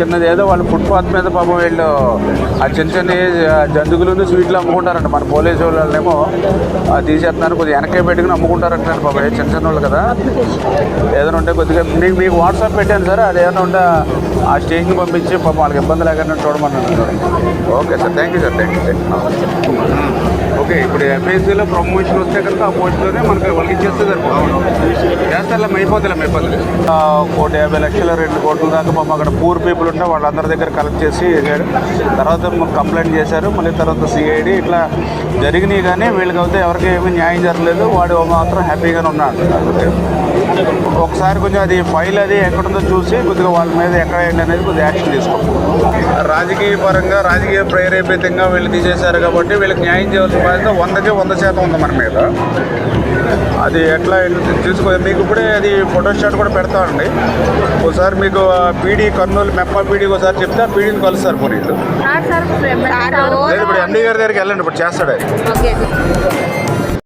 చిన్నది ఏదో వాళ్ళు ఫుట్పాత్ మీద పాపం వీళ్ళు ఆ చిన్న చిన్న జంతుకులు స్వీట్లు అమ్ముకుంటారంట. మన పోలీసు వాళ్ళేమో తీసేస్తున్నారు. కొద్దిగా వెనకే పెట్టుకుని అమ్ముకుంటారంటున్నారు పాపం. ఏ చిన్న చిన్న వాళ్ళు కదా. ఏదైనా ఉంటే కొద్దిగా మీకు మీకు వాట్సాప్ పెట్టాను సార్. అది ఏదైనా ఉంటే ఆ స్టేషన్కి పంపించి పాపం వాళ్ళకి ఇబ్బంది లేకుండా చూడమన్నాను. Okay sir. Thank you sir. Thank you. Thank you. Okay. ఇప్పుడు ఎంపీఎస్సీలో ప్రమోషన్ వస్తే కనుక ఆ పోస్ట్లోనే మనకి వాళ్ళకి ఇచ్చేస్తే సరిపోతుంది. చేస్తారులే అయిపోతుందిలే అయిపోతుంది కోటి యాభై లక్షల రెండు కోట్ల దాకా పాపం అక్కడ పూర్ పీపుల్ ఉంటే వాళ్ళందరి దగ్గర కలెక్ట్ చేసి చేశాడు తర్వాత మాకు కంప్లైంట్ చేశారు. మళ్ళీ తర్వాత సిఐడి ఇట్లా జరిగినాయి కానీ వీళ్ళకి అయితే ఎవరికి ఏమీ న్యాయం జరగలేదు. వాడు మాత్రం హ్యాపీగానే ఉన్నాడు. ఒకసారి కొంచెం అది ఫైల్ అది ఎక్కడుందో చూసి కొద్దిగా వాళ్ళ మీద ఎక్కడ ఏంటి అనేది కొద్దిగా యాక్షన్ తీసుకోండి రాజకీయ పరంగా రాజకీయ ప్రేరేపితంగా వీళ్ళు తీసేశారు కాబట్టి వీళ్ళకి న్యాయం చేయవలసిన బాధ్యత వందకే వంద శాతం ఉంది మన మీద. అది ఎట్లా చూసుకో మీకు ఇప్పుడే అది ఫోటో స్టాట్ కూడా పెడతామండి ఒకసారి మీకు పీడీ కర్నూలు మెప్ప పీడీ ఒకసారి చెప్తే ఆ పీడీని కలుస్తారు పోనీ వీళ్ళు. సార్ సార్ లేదు ఇప్పుడు ఎండీ గారి దగ్గరికి వెళ్ళండి ఇప్పుడు చేస్తాడు